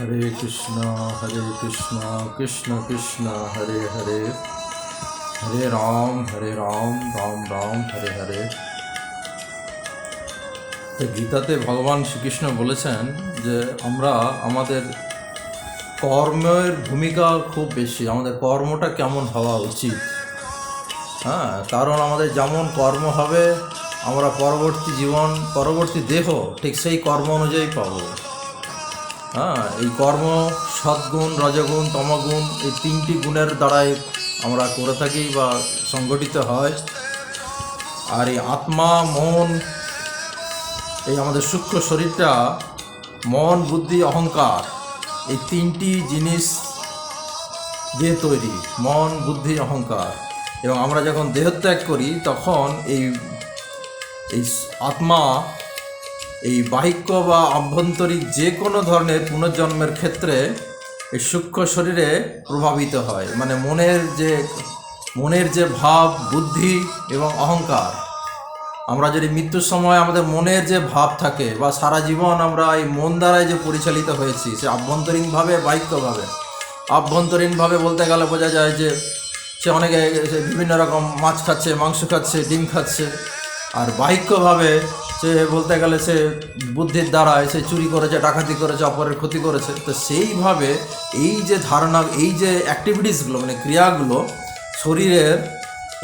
হরে কৃষ্ণ হরে কৃষ্ণ কৃষ্ণ কৃষ্ণ, হরে হরে। হরে রাম হরে রাম রাম রাম, হরে হরে। গীতাতে ভগবান শ্রীকৃষ্ণ বলেছেন যে আমরা আমাদের কর্মের ভূমিকা খুব বেশি, আমাদের কর্মটা কেমন হওয়া উচিত? হ্যাঁ কারণ আমাদের যেমন কর্ম হবে, আমরা পরবর্তী জীবন, পরবর্তী দেহ ঠিক সেই কর্ম অনুযায়ী পাবো। হ্যাঁ এই কর্ম, সদ্গুণ, রজগুণ, তমগুণ, এই তিনটি গুণের দ্বারাই আমরা করে থাকি বা সংগঠিত হয়। আর এই আত্মা, মন, এই আমাদের সূক্ষ্ম শরীরটা, মন, বুদ্ধি, অহংকার, এই তিনটি জিনিস দিয়ে তৈরি, মন, বুদ্ধি, অহংকার। এবং আমরা যখন দেহত্যাগ করি, তখন এই এই আত্মা এই বাহিক্য বা আভ্যন্তরিক যে কোনো ধরনের পুনর্জন্মের ক্ষেত্রে এই সূক্ষ্ম শরীরে প্রভাবিত হয়। মানে মনের যে মনের যে ভাব, বুদ্ধি এবং অহংকার। আমরা যদি মৃত্যুর সময় আমাদের মনের যে ভাব থাকে বা সারা জীবন আমরা এই মন দ্বারাই যে পরিচালিত হয়েছি, সে আভ্যন্তরীণভাবে, বাহিক্যভাবে। আভ্যন্তরীণভাবে বলতে গেলে বোঝা যায় যে, সে অনেকে বিভিন্ন রকম মাছ খাচ্ছে, মাংস খাচ্ছে, ডিম খাচ্ছে। আর বাহিক্যভাবে সে বলতে গেলে সে বুদ্ধির দ্বারা সে চুরি করেছে, ডাকাতি করেছে, অপরের ক্ষতি করেছে। তো সেইভাবে এই যে ধারণা, এই যে অ্যাক্টিভিটিসগুলো মানে ক্রিয়াগুলো, শরীরের,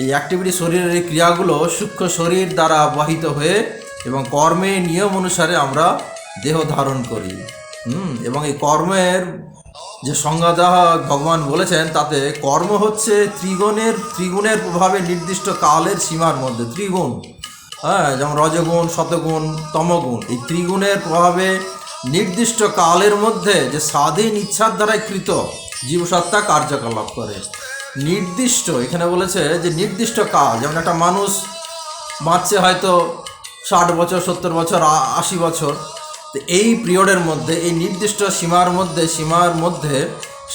এই অ্যাক্টিভিটি শরীরের এই ক্রিয়াগুলো সূক্ষ্ম শরীর দ্বারা বাহিত হয়ে এবং কর্মের নিয়ম অনুসারে আমরা দেহ ধারণ করি। হুম, এবং এই কর্মের যে সংজ্ঞা দেওয়া ভগবান বলেছেন, তাতে কর্ম হচ্ছে ত্রিগুণের ত্রিগুণের প্রভাবে নির্দিষ্ট কালের সীমার মধ্যে, ত্রিগুণ। হ্যাঁ যেমন রজগুণ, শতগুণ, তমগুণ, এই ত্রিগুণের প্রভাবে নির্দিষ্ট কালের মধ্যে যে স্বাধীন ইচ্ছার দ্বারাই কৃত জীবসত্তা কার্যকলাপ করে। নির্দিষ্ট, এখানে বলেছে যে নির্দিষ্ট কাল, যেমন একটা মানুষ বাঁচছে হয়তো ষাট বছর, সত্তর বছর আশি বছর, তো এই পিরিয়ডের মধ্যে, এই নির্দিষ্ট সীমার মধ্যে সীমার মধ্যে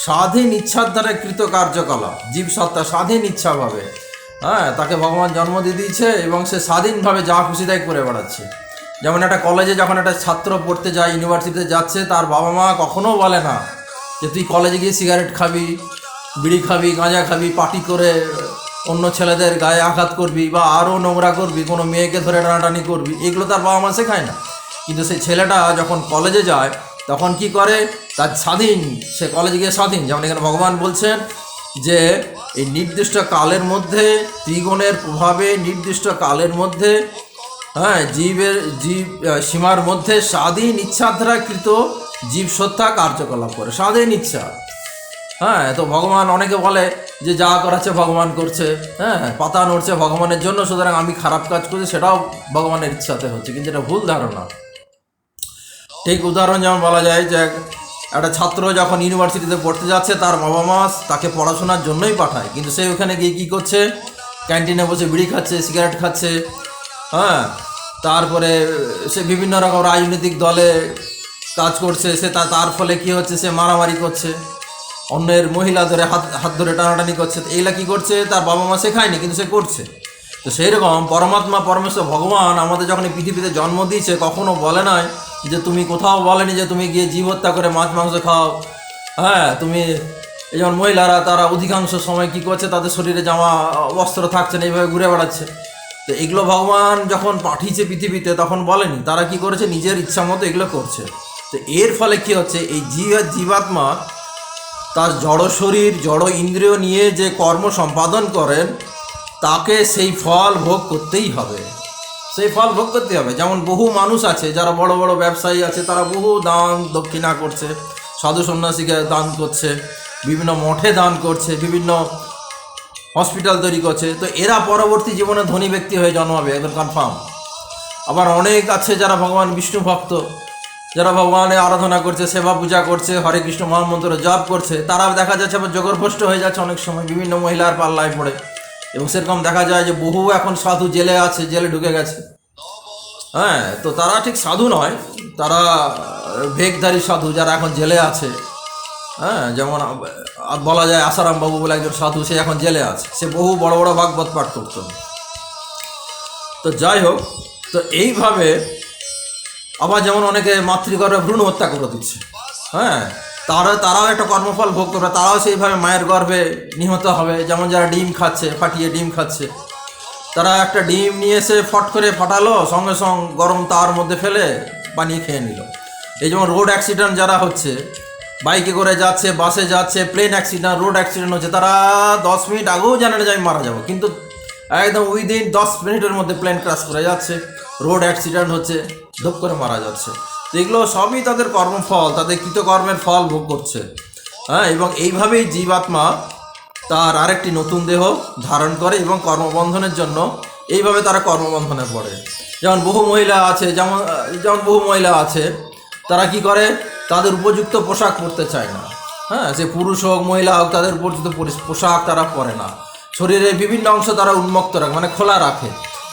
স্বাধীন ইচ্ছার দ্বারা কৃত কার্যকলাপ জীবসত্তা স্বাধীন ইচ্ছাভাবে হ্যাঁ তাকে ভগবান জন্ম দিয়ে দিয়েছে এবং সে স্বাধীনভাবে যা খুশি তাই করে বেড়াচ্ছে। যেমন একটা কলেজে যখন একটা ছাত্র পড়তে যায় ইউনিভার্সিটিতে যাচ্ছে, তার বাবা মা কখনো বলে না যে, তুই কলেজে গিয়ে সিগারেট খাবি, বিড়ি খাবি, গাঁজা খাবি, পার্টি করে অন্য ছেলেদের গায়ে আঘাত করবি বা আরও নোংরা করবি, কোনো মেয়েকে ধরে টানাটানি করবি। এগুলো তার বাবা মা শেখায় না। কিন্তু সেই ছেলেটা যখন কলেজে যায়, তখন কি করে? তার স্বাধীন, সে কলেজে গিয়ে স্বাধীন। যেমন এখানে ভগবান বলছেন যে এই নির্দিষ্ট কালের মধ্যে, ত্রিগুণের প্রভাবে নির্দিষ্ট কালের মধ্যে হ্যাঁ জীবের, জীব সীমার মধ্যে স্বাধীন ইচ্ছার দ্বারা কৃত জীব সত্তা কার্যকলাপ করে। স্বাধীন ইচ্ছা। হ্যাঁ তো ভগবান অনেকে বলে যে যা করাচ্ছে ভগবান করছে। হ্যাঁ পাতা নড়ছে ভগবানের জন্য, সুতরাং আমি খারাপ কাজ করছি, সেটাও ভগবানের ইচ্ছাতে হচ্ছে, কিন্তু এটা ভুল ধারণা। ঠিক উদাহরণ যেমন বলা যায় যে একটা ছাত্র যখন ইউনিভার্সিটিতে পড়তে যাচ্ছে, তার বাবা মা তাকে পড়াশোনার জন্যই পাঠায়। কিন্তু সে ওখানে গিয়ে কী করছে? ক্যান্টিনে বসে বিড়ি খাচ্ছে, সিগারেট খাচ্ছে হ্যাঁ? তারপরে সে বিভিন্ন রকম রাজনৈতিক দলে কাজ করছে, সে তা, তার ফলে কি হচ্ছে? সে মারামারি করছে। অন্যের মহিলা ধরে হাত হাত ধরে টানাটানি করছে। এইগুলা কী করছে? তার বাবা মা শেখায়নি কিন্তু সে করছে। তো সেই রকম পরমাত্মা, পরমেশ্বর, ভগবান আমাদের যখন এই পৃথিবীতে জন্ম দিয়েছে, কখনো বলে নাই যে তুমি কোথাও বলেনি যে তুমি গিয়ে জীব হত্যা করে মাছ, মাংস খাও। হ্যাঁ তুমি এই যেমন মহিলারা, তারা অধিকাংশ সময় কি করছে? তাদের শরীরে জামা বস্ত্র থাকছে না, এইভাবে ঘুরে বেড়াচ্ছে। তো এগুলো ভগবান যখন পাঠিয়েছে পৃথিবীতে, তখন বলেনি। তারা কি করেছে? নিজের ইচ্ছা মতো এগুলো করছে। তো এর ফলে কি হচ্ছে? এই জীব, জীবাত্মা তার জড় শরীর, জড় ইন্দ্রিয় নিয়ে যে কর্ম সম্পাদন করেন তাকে সেই ফল ভোগ করতেই হবে। সেই ফল ভোগ করতে হবে। যেমন বহু মানুষ আছে, যারা বড় বড় ব্যবসায়ী আছে, তারা বহু দান দক্ষিণা করছে, সাধু সন্ন্যাসীকে দান করছে, বিভিন্ন মঠে দান করছে, বিভিন্ন হসপিটাল তৈরি করছে। তো এরা পরবর্তী জীবনে ধনী ব্যক্তি হয়ে জন্মাবে একদম কনফার্ম আবার অনেক আছে যারা ভগবান বিষ্ণু ভক্ত, যারা ভগবানের আরাধনা করছে, সেবা পূজা করছে, হরে কৃষ্ণ মহামন্ত্র জপ করছে, তারা দেখা যাচ্ছে আবার জগরভ্রষ্ট হয়ে যাচ্ছে অনেক সময়, বিভিন্ন মহিলার পাল্লায় পড়ে। এবং সেরকম দেখা যায় যে বহু এখন সাধু জেলে আছে, জেলে ঢুকে গেছে। হ্যাঁ তো তারা ঠিক সাধু নয়, তারা ভেগধারী সাধু যারা এখন জেলে আছে। হ্যাঁ যেমন আর বলা যায় আসারাম বাবু বলে একজন সাধু, সে এখন জেলে আছে। সে বহু বড় বড় ভাগবত পাঠ করত। তো যাই হোক, তো এইভাবে আবার যেমন অনেকে মাতৃগর্ভে ভ্রূণ হত্যা করে দিচ্ছে। হ্যাঁ তারা তারাও একটা কর্মফল ভোগ করবে, তারাও সেইভাবে মায়ের গর্ভে নিহত হবে। যেমন যারা ডিম খাচ্ছে, ফাটিয়ে ডিম খাচ্ছে। তারা একটা ডিম নিয়ে এসে ফট করে ফাটালো, সঙ্গে সঙ্গে গরম তার মধ্যে ফেলে বানিয়ে খেয়ে নিল। এই যেমন রোড অ্যাক্সিডেন্ট যারা হচ্ছে, বাইকে করে যাচ্ছে, বাসে যাচ্ছে, প্লেন অ্যাক্সিডেন্ট, রোড অ্যাক্সিডেন্ট হচ্ছে, তারা দশ মিনিট আগেও জানে না যে আমি মারা যাব। কিন্তু একদম উইদিন দশ মিনিটের মধ্যে প্লেন ক্রাশ করে যাচ্ছে, রোড অ্যাক্সিডেন্ট হচ্ছে, ধূপ করে মারা যাচ্ছে। তো এগুলো সবই তাদের কর্মফল, তাদের কৃতকর্মের ফল ভোগ করছে। হ্যাঁ এবং এইভাবেই জীবাত্মা তার আরেকটি নতুন দেহ ধারণ করে এবং কর্মবন্ধনের জন্য এইভাবে তারা কর্মবন্ধনে পড়ে। যেমন বহু মহিলা আছে, যেমন যেমন বহু মহিলা আছে, তারা কি করে? তাদের উপযুক্ত পোশাক পরতে চায় না। হ্যাঁ সে পুরুষ হোক, মহিলা হোক, তাদের উপযুক্ত পোশাক তারা পরে না। শরীরের বিভিন্ন অংশ তারা উন্মুক্ত রাখে মানে খোলা রাখে।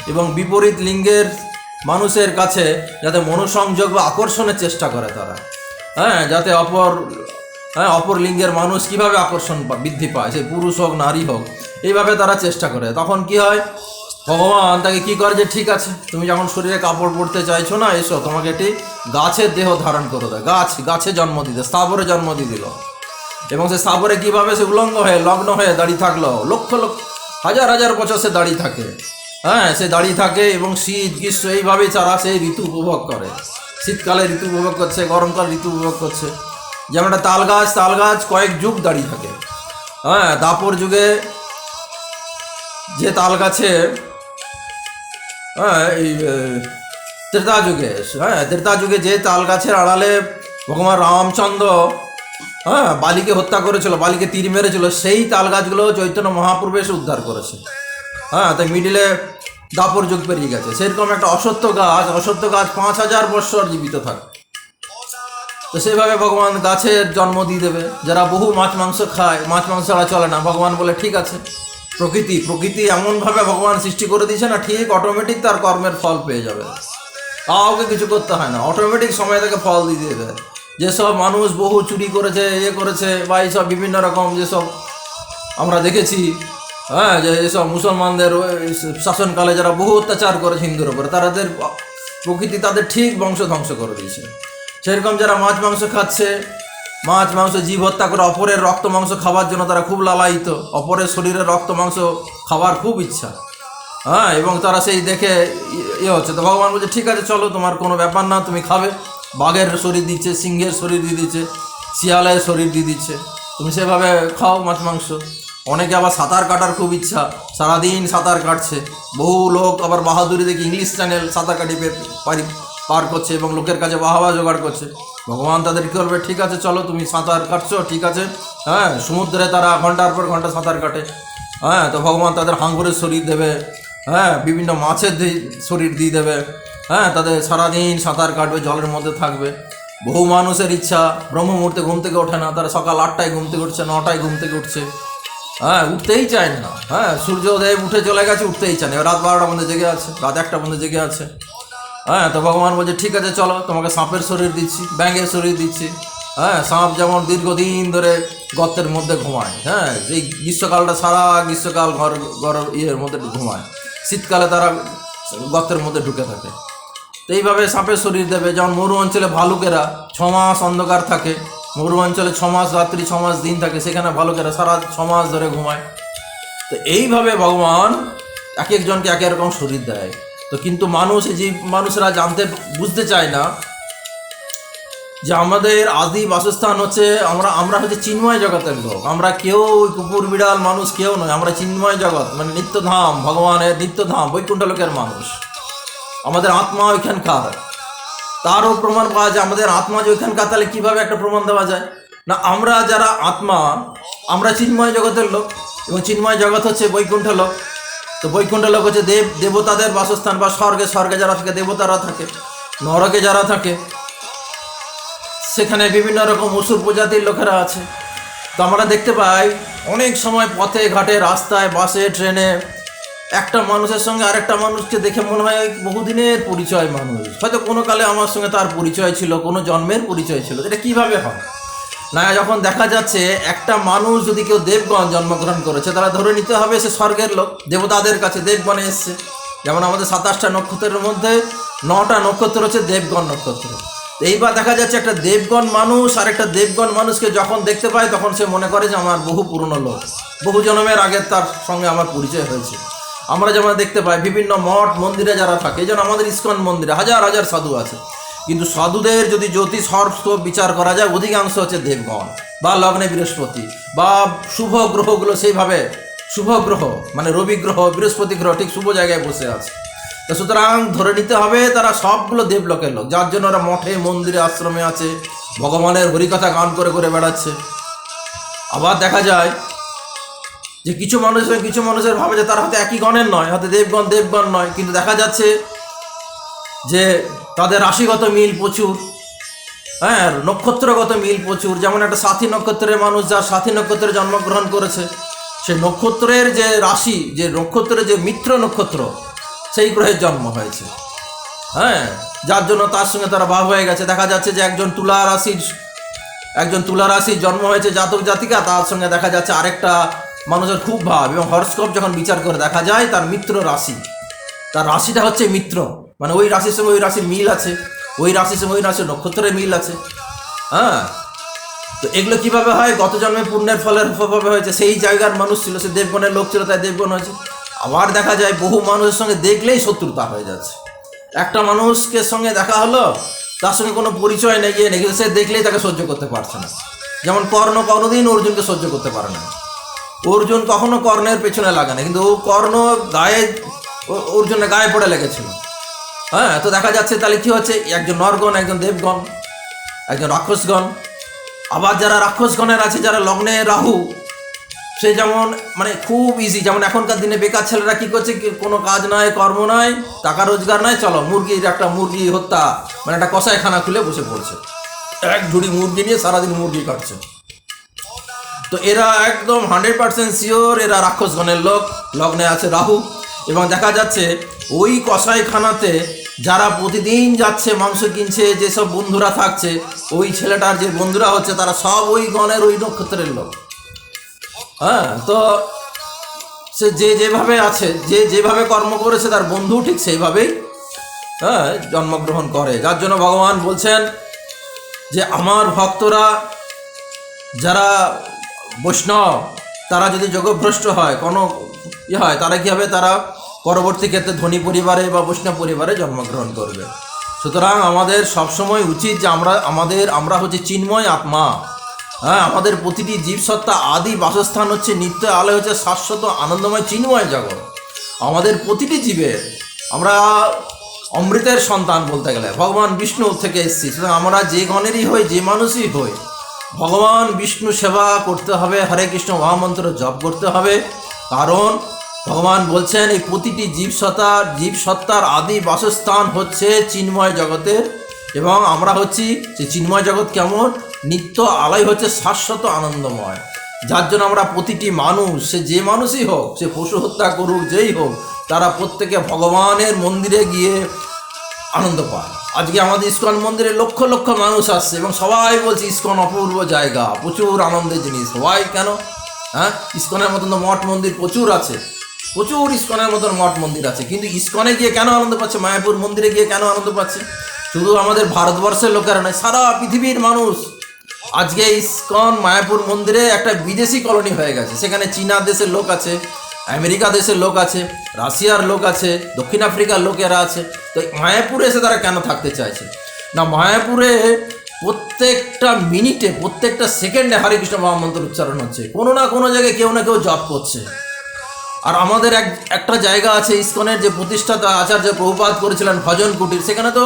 এবং বিপরীত লিঙ্গের মানুষের কাছে যাতে মনোসংযোগ বা আকর্ষণের চেষ্টা করে তারা। হ্যাঁ যাতে অপর হ্যাঁ অপর লিঙ্গের মানুষ কীভাবে আকর্ষণ বৃদ্ধি পায়, সে পুরুষ হোক, নারী হোক, এইভাবে তারা চেষ্টা করে। তখন কি হয়? ভগবান তাকে কি করে যে, ঠিক আছে, তুমি যখন শরীরে কাপড় পরতে চাইছো না, এসো, তোমাকে একটি গাছের দেহ ধারণ করে দেয় গাছ, গাছে জন্ম দিতে, স্থাবরে জন্ম দিয়ে দিল। এবং সে স্থাবরে কীভাবে সে উলঙ্গ হয়ে, লগ্ন হয়ে দাঁড়িয়ে থাকল? লক্ষ লক্ষ, হাজার হাজার বছর সে দাঁড়িয়ে থাকে। হ্যাঁ সে দাঁড়িয়ে থাকে এবং শীত, গ্রীষ্ম এইভাবেই তারা সেই ঋতু উপভোগ করে। শীতকালে ঋতু উপভোগ করছে, গরমকাল ঋতু উপভোগ করছে। যেমন একটা তাল গাছ তাল গাছ কয়েক যুগ দাঁড়িয়ে থাকে। হ্যাঁ দাপর যুগে যে তাল গাছে হ্যাঁ এই ত্রেতা যুগে হ্যাঁ ত্রেতা যুগে যে তাল গাছের আড়ালে ভগবান রামচন্দ্র হ্যাঁ বালিকে হত্যা করেছিল, বালিকে তীর মেরেছিল, সেই তাল গাছগুলো চৈতন্য মহাপ্রভু এসে উদ্ধার করেছে। হ্যাঁ তাই মিডিলে দাপর যুগ পেরিয়ে গেছে। সেরকম একটা অসত্য গাছ অসত্য গাছ পাঁচ হাজার বৎসর জীবিত থাকে। তো সেইভাবে ভগবান গাছের জন্ম দিয়ে দেবে। যারা বহু মাছ মাংস খায়, মাছ মাংস ছাড়া চলে না। ভগবান বলে, ঠিক আছে, প্রকৃতি প্রকৃতি এমনভাবে ভগবান সৃষ্টি করে দিয়েছে না, ঠিক অটোমেটিক তার কর্মের ফল পেয়ে যাবে। কাউকে কিছু করতে হয় না। অটোমেটিক সময় থেকে ফল দিয়ে দেবে। যেসব মানুষ বহু চুরি করেছে ইয়ে করেছে বা এইসব বিভিন্ন রকম যেসব আমরা দেখেছি হ্যাঁ যে এসব মুসলমানদের শাসনকালে যারা বহু অত্যাচার করেছে হিন্দুর উপরে তাদের প্রকৃতি তাদের ঠিক বংশ ধ্বংস করে দিয়েছে। সেরকম যারা মাছ, মাংস খাচ্ছে, মাছ, মাংস, জীব হত্যা করে অপরের রক্ত, মাংস খাবার জন্য তারা খুব লালায়িত, অপরের শরীরে রক্ত, মাংস খাবার খুব ইচ্ছা। হ্যাঁ এবং তারা সেই দেখে ইয়ে হচ্ছে। তো ভগবান বলছে, ঠিক আছে, চলো, তোমার কোনো ব্যাপার না, তুমি খাবে। বাঘের শরীর দিচ্ছে, সিংহের শরীর দিয়ে দিচ্ছে, শিয়ালের শরীর দিয়ে দিচ্ছে। তুমি সেভাবে খাও মাছ, মাংস। অনেকে আবার সাঁতার কাটার খুব ইচ্ছা, সারাদিন সাঁতার কাটছে। বহু লোক আবার বাহাদুরি দেখে ইংলিশ চ্যানেল সাঁতার কাটি পারি পার করছে এবং লোকের কাছে বাহাবা জোগাড় করছে। ভগবান তাদের কী করবে ঠিক আছে, চলো তুমি সাঁতার কাটছো, ঠিক আছে? হ্যাঁ সমুদ্রে তারা ঘণ্টার পর ঘণ্টা সাঁতার কাটে। হ্যাঁ তো ভগবান তাদের হাঙ্গরের শরীর দেবে। হ্যাঁ বিভিন্ন মাছের শরীর দিয়ে দেবে। হ্যাঁ তাদের সারাদিন সাঁতার কাটবে, জলের মধ্যে থাকবে। বহু মানুষের ইচ্ছা ব্রহ্ম মুহূর্তে ঘুম থেকে ওঠে না। তারা সকাল আটটায় ঘুম থেকে উঠছে, নটায় ঘুম থেকে উঠছে। হ্যাঁ উঠতেই চায় না। হ্যাঁ সূর্যোদয় উঠে চলে গেছে, উঠতেই চায় না। রাত বারোটা মধ্যে জেগে আছে, রাত একটা মধ্যে জেগে আছে। হ্যাঁ তো ভগবান বলছে, ঠিক আছে, চলো, তোমাকে সাপের শরীর দিচ্ছি, ব্যাঙের শরীর দিচ্ছি। হ্যাঁ সাপ যেমন দীর্ঘদিন ধরে গর্তের মধ্যে ঘুমায় হ্যাঁ এই গ্রীষ্মকালটা সারা গ্রীষ্মকাল ঘর ঘর ইয়ের মধ্যে ঘুমায়, শীতকালে তারা গর্তের মধ্যে ঢুকে থাকে। তো এইভাবে সাপের শরীর দেবে। যেমন মরু অঞ্চলে ভালুকেরা ছ মাস অন্ধকার থাকে মরু অঞ্চলে মাস, রাত্রি ছ মাস দিন থাকে, সেখানে ভালো করে সারা ছ মাস ধরে ঘুমায়। তো এইভাবে ভগবান এক একজনকে এক রকম শরীর দেয়। তো কিন্তু মানুষ এই যে মানুষরা জানতে, বুঝতে চায় না যে আমাদের আদি বাসস্থান হচ্ছে, আমরা আমরা হচ্ছে চিন্ময় জগতের লোক। আমরা কেউ কুকুর, বিড়াল, মানুষ কেউ নয়, আমরা চিন্ময় জগৎ মানে নিত্যধাম, ভগবানের নিত্যধাম, বৈকুণ্ঠ লোকের মানুষ। আমাদের আত্মা ওইখানকার। তারও প্রমাণ পাওয়া যায়। আমাদের আত্মা যে ওইখানকার, তাহলে কীভাবে একটা প্রমাণ দেওয়া যায়? না, আমরা যারা আত্মা, আমরা চিন্ময় জগতের লোক এবং চিন্ময় জগৎ হচ্ছে বৈকুণ্ঠ লোক। তো বৈকুণ্ঠ লোক হচ্ছে দেব, দেবতাদের বাসস্থান বা স্বর্গে স্বর্গে যারা থাকে, দেবতারা থাকে, নরকে যারা থাকে, সেখানে বিভিন্ন রকম অসুর প্রজাতির লোকেরা আছে। তো আমরা দেখতে পাই, অনেক সময় পথে, ঘাটে, রাস্তায়, বাসে, ট্রেনে একটা মানুষের সঙ্গে আরেকটা মানুষকে দেখে মনে হয় বহুদিনের পরিচয় মানুষ। হয়তো কোনো কালে আমার সঙ্গে তার পরিচয় ছিল, কোনো জন্মের পরিচয় ছিল। এটা কীভাবে হয়? না, যখন দেখা যাচ্ছে একটা মানুষ যদি কেউ দেবগণ জন্মগ্রহণ করেছে তারা ধরে নিতে হবে সে স্বর্গের লোক। দেবতাদের কাছে দেবগণে এসছে। যেমন আমাদের সাতাশটা নক্ষত্রের মধ্যে নটা নক্ষত্র হচ্ছে দেবগণ নক্ষত্র। এইবার দেখা যাচ্ছে একটা দেবগণ মানুষ আর একটা দেবগণ মানুষকে যখন দেখতে পায়, তখন সে মনে করে যে আমার বহু পুরনো লোক। বহু জন্মের আগে তার সঙ্গে আমার পরিচয় হয়েছে। আমরা যেমন দেখতে পাই, বিভিন্ন মঠ, মন্দিরে যারা থাকে জন্য আমাদের ইস্কন মন্দিরে হাজার হাজার সাধু আছে। কিন্তু সাধুদের যদি জ্যোতিষ হরস্কোপ বিচার করা যায়, অধিকাংশ হচ্ছে দেবগণ বা লগ্নে বৃহস্পতি বা শুভ গ্রহগুলো সেইভাবে, শুভ গ্রহ মানে রবি গ্রহ, বৃহস্পতি গ্রহ, ঠিক শুভ জায়গায় বসে আছে। তো সুতরাং ধরে নিতে হবে, তারা সবগুলো দেবলোকের লোক, যার জন্য ওরা মঠে, মন্দিরে, আশ্রমে আছে, ভগবানের হরিকথা গান করে করে বেড়াচ্ছে। আবার দেখা যায় যে কিছু মানুষ কিছু মানুষের ভাবে যে তারা হয়তো একই গণের নয়, হয়তো দেবগণ দেবগণ নয়, কিন্তু দেখা যাচ্ছে যে তাদের রাশিগত মিল প্রচুর হ্যাঁ নক্ষত্রগত মিল প্রচুর। যেমন একটা সাথী নক্ষত্রের মানুষ, যার সাথী নক্ষত্রে জন্মগ্রহণ করেছে, সে নক্ষত্রের যে রাশি, যে নক্ষত্রের যে মিত্র নক্ষত্র, সেই গ্রহের জন্ম হয়েছে। হ্যাঁ যার জন্য তার সঙ্গে তারা ভাব হয়ে গেছে। দেখা যাচ্ছে যে একজন তুলা রাশির, একজন তুলা রাশির জন্ম হয়েছে জাতক জাতিকা, তার সঙ্গে দেখা যাচ্ছে আরেকটা মানুষের খুব ভাব এবং হরস্কোপ যখন বিচার করে দেখা যায়, তার মিত্র রাশি। তার রাশিটা হচ্ছে মিত্র। মানে ওই রাশির সঙ্গে ওই রাশির মিল আছে। ওই রাশির সঙ্গে ওই রাশির নক্ষত্রের মিল আছে। হ্যাঁ? তো এগুলো কীভাবে হয়? গত জন্মে পুণ্যের ফলের প্রভাবে হয়েছে। সেই জায়গার মানুষ ছিল, সে দেবগণের লোক ছিল, তাই দেবগণ হয়েছে। আবার দেখা যায়, বহু মানুষের সঙ্গে দেখলেই শত্রুতা হয়ে যাচ্ছে। একটা মানুষকে সঙ্গে দেখা হলো, তার সঙ্গে কোনো পরিচয় নেই, গিয়ে নেই সে দেখলেই তাকে সহ্য করতে পারছে না। যেমন কর্ণ কোনোদিন অর্জুনকে সহ্য করতে পারে না। অর্জুন কখনো কর্ণের পেছনে লাগে না, কিন্তু ও কর্ণ গায়ে অর্জুনের গায়ে পড়ে লেগেছিল। হ্যাঁ তো দেখা যাচ্ছে তাহলে কী হচ্ছে? একজন নরগণ, একজন দেবগণ, একজন রাক্ষসগণ, আবার যারা রাক্ষসগণের আছে, যারা লগ্নে রাহু, সে যেমন মানে খুব ইজি যেমন এখনকার দিনে বেকার ছেলেরা কী করছে? কোনো কাজ নাই, কর্ম নাই, টাকা রোজগার নাই, চলো মুরগির একটা মুরগি হত্যা মানে একটা কষাইখানা খুলে বসে পড়ছে। এক ঝুড়ি মুরগি নিয়ে সারাদিন মুরগি কাটছে। তো এরা একদম হান্ড্রেড পার্সেন্ট শিওর এরা রাক্ষসগণের লোক। লগ্নে আছে রাহু। এবং দেখা যাচ্ছে ওই কসাইখানাতে যারা প্রতিদিন যাচ্ছে, মাংস কিনছে, যেসব বন্ধুরা থাকছে, ওই ছেলেটার যে বন্ধুরা হচ্ছে, তারা সব ওই গণের ওই নক্ষত্রের লোক। হ্যাঁ তো সে যে যেভাবে আছে, যে যেভাবে কর্ম করেছে, তার বন্ধু ঠিক সেইভাবেই হ্যাঁ জন্মগ্রহণ করে। যার জন্য ভগবান বলছেন যে, আমার ভক্তরা যারা বৈষ্ণব, তারা যদি যোগভ্রষ্ট হয়, কোনো ই হয়, তারা কী হবে? তারা পরবর্তী ক্ষেত্রে ধনী পরিবারে বা বৈষ্ণব পরিবারে জন্মগ্রহণ করবে। সুতরাং আমাদের সবসময় উচিত যে আমরা, আমাদের, আমরা হচ্ছে চিন্ময় আত্মা। হ্যাঁ আমাদের প্রতিটি জীবসত্তা আদি বাসস্থান হচ্ছে নিত্য আলো হচ্ছে শাশ্বত, আনন্দময়, চিন্ময় জগৎ। আমাদের প্রতিটি জীবের, আমরা অমৃতের সন্তান বলতে গেলে, ভগবান বিষ্ণু থেকে এসেছি। সুতরাং আমরা যে গণেরই হই, যে মানুষই হই ভগবান বিষ্ণু সেবা করতে হবে, হরে কৃষ্ণ মহামন্ত্র জপ করতে হবে। কারণ ভগবান বলছেন, এই প্রতিটি জীবসত্তার জীবসত্তার আদি বাসস্থান হচ্ছে চিন্ময় জগতের। এবং আমরা হচ্ছি, যে চিন্ময় জগৎ কেমন? নিত্য আলাই হচ্ছে শাশ্বত আনন্দময়। যার জন্য আমরা প্রতিটি মানুষ, সে যে মানুষই হোক, সে পশু হত্যা করুক, যেই হোক, তারা প্রত্যেকে ভগবানের মন্দিরে গিয়ে আনন্দ পায়। আজকে আমাদের ইস্কন মন্দিরে লক্ষ লক্ষ মানুষ আসছে এবং সবাই বলছে ইস্কন অপূর্ব জায়গা, প্রচুর আনন্দের জিনিস। সবাই কেন? হ্যাঁ? ইস্কনের মতন তো মঠ মন্দির প্রচুর আছে। প্রচুর ইস্কনের মতন মঠ মন্দির আছে। কিন্তু ইস্কনে গিয়ে কেন আনন্দ পাচ্ছে? মায়াপুর মন্দিরে গিয়ে কেন আনন্দ পাচ্ছে? শুধু আমাদের ভারতবর্ষের লোকেরা নয়, সারা পৃথিবীর মানুষ আজকে ইস্কন, মায়াপুর মন্দিরে একটা বিদেশি কলোনি হয়ে গেছে। সেখানে চীনা দেশের লোক আছে আমেরিকা দেশের লোক আছে, রাশিয়ার লোক আছে, দক্ষিণ আফ্রিকার লোকেরা আছে, তো মায়াপুরে এসে তারা কেন থাকতে চাইছে? না, মায়াপুরে প্রত্যেকটা মিনিটে, প্রত্যেকটা সেকেন্ডে হরে কৃষ্ণ মহামন্ত্র উচ্চারণ হচ্ছে। কোনো না কোনো জায়গায় কেউ না কেউ জপ করছে। আর আমাদের এক, একটা জায়গা আছে ইস্কনের যে প্রতিষ্ঠাতা আচার্য প্রভুপাত করেছিলেন ভজন কুটির, সেখানে তো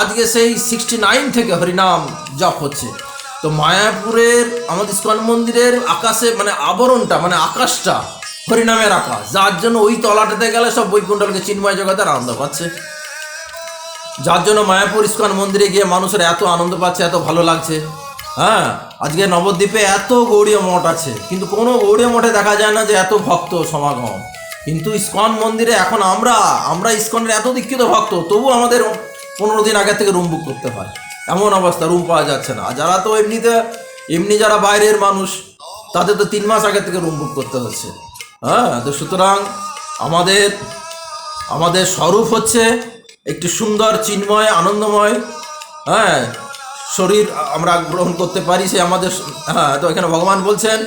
আজকে সেই সিক্সটি নাইন থেকে হরিনাম জপ হচ্ছে। তো মায়াপুরের, আমাদের ইস্কন মন্দিরের আকাশে মানে আবরণটা মানে আকাশটা হরিনামের আকাশ যার জন্য ওই তলাটাতে গেলে সব বৈকুণ্ঠলকে চিন্ময় জগতের আনন্দ পাচ্ছে। যার জন্য মায়াপুর ইস্কন মন্দিরে গিয়ে মানুষের এত আনন্দ পাচ্ছে, এত ভালো লাগছে। হ্যাঁ আজকে নবদ্বীপে এত গৌড়ীয় মঠ আছে। কিন্তু কোনো গৌড়ীয় মঠে দেখা যায় না যে এত ভক্ত সমাগম। কিন্তু ইস্কন মন্দিরে এখন আমরা আমরা ইস্কনের এত দীক্ষিত ভক্ত তবু আমাদের পনেরো দিন আগে থেকে রুম বুক করতে হয়। এমন অবস্থা, রুম পাওয়া যাচ্ছে না। যারা তো এমনিতে, এমনি যারা বাইরের মানুষ, তাদের তো তিন মাস আগে থেকে রুম বুক করতে হচ্ছে। হ্যাঁ তো সুতরাং আমাদের আমাদের স্বরূপ হচ্ছে একটি সুন্দর চিন্ময়, আনন্দময় হ্যাঁ শরীর আমরা গ্রহণ করতে পারি, সে আমাদের হ্যাঁ তো এখানে ভগবান বলছেন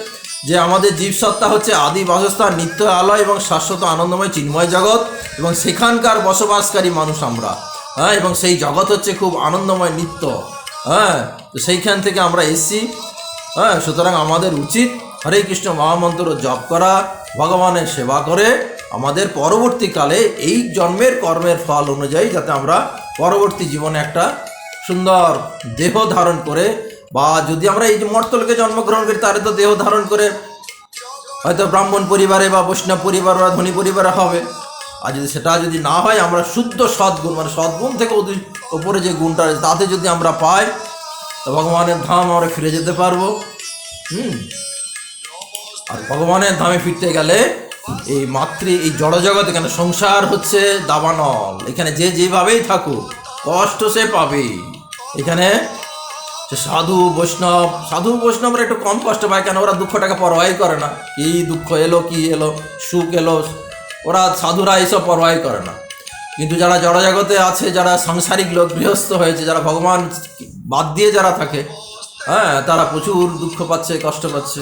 যে আমাদের জীবসত্তা হচ্ছে আদি বাসস্থান, নিত্য আলয় এবং শাশ্বত আনন্দময় চিন্ময় জগৎ এবং সেখানকার বসবাসকারী মানুষ আমরা হ্যাঁ এবং সেই জগৎ হচ্ছে খুব আনন্দময় নিত্য হ্যাঁ তো সেইখান থেকে আমরা এসছি হ্যাঁ সুতরাং আমাদের উচিত হরে কৃষ্ণ মহামন্ত্র জপ করা, ভগবানের সেবা করে, আমাদের পরবর্তীকালে এই জন্মের কর্মের ফল অনুযায়ী যাতে আমরা পরবর্তী জীবনে একটা সুন্দর দেহ ধারণ করে, বা যদি আমরা এই যে মর্তলকে জন্মগ্রহণ করি তাহলে তো দেহ ধারণ করে হয়তো ব্রাহ্মণ পরিবারে বা বৈষ্ণব পরিবার বা ধনী পরিবারে হবে। আর যদি সেটা যদি না হয়, আমরা শুদ্ধ সদ্গুণ মানে সদ্গুণ থেকে অতি- ওপরে যে গুণটা আছে, তাতে যদি আমরা পাই, তো ভগবানের ধাম আমরা ফিরে যেতে পারব। হুম। আর ভগবানের ধামে ফিরতে গেলে এই মাতৃ, এই জড়জগৎ এখানে সংসার হচ্ছে দাবানল। এখানে যে যেভাবেই থাকুক, কষ্ট সে পাবেই। এখানে সাধু, বৈষ্ণব, সাধু, বৈষ্ণবরা একটু কম কষ্ট পায়, কেন ওরা দুঃখটাকে পরোয়াই করে না? কি দুঃখ এলো, কি এলো, সুখ এলো, ওরা সাধুরা এইসব পরোয়াই করে না। কিন্তু যারা জড়জগতে আছে, যারা সাংসারিক লোক, গৃহস্থ হয়েছে, যারা ভগবান বাদ দিয়ে যারা থাকে হ্যাঁ তারা প্রচুর দুঃখ পাচ্ছে, কষ্ট পাচ্ছে।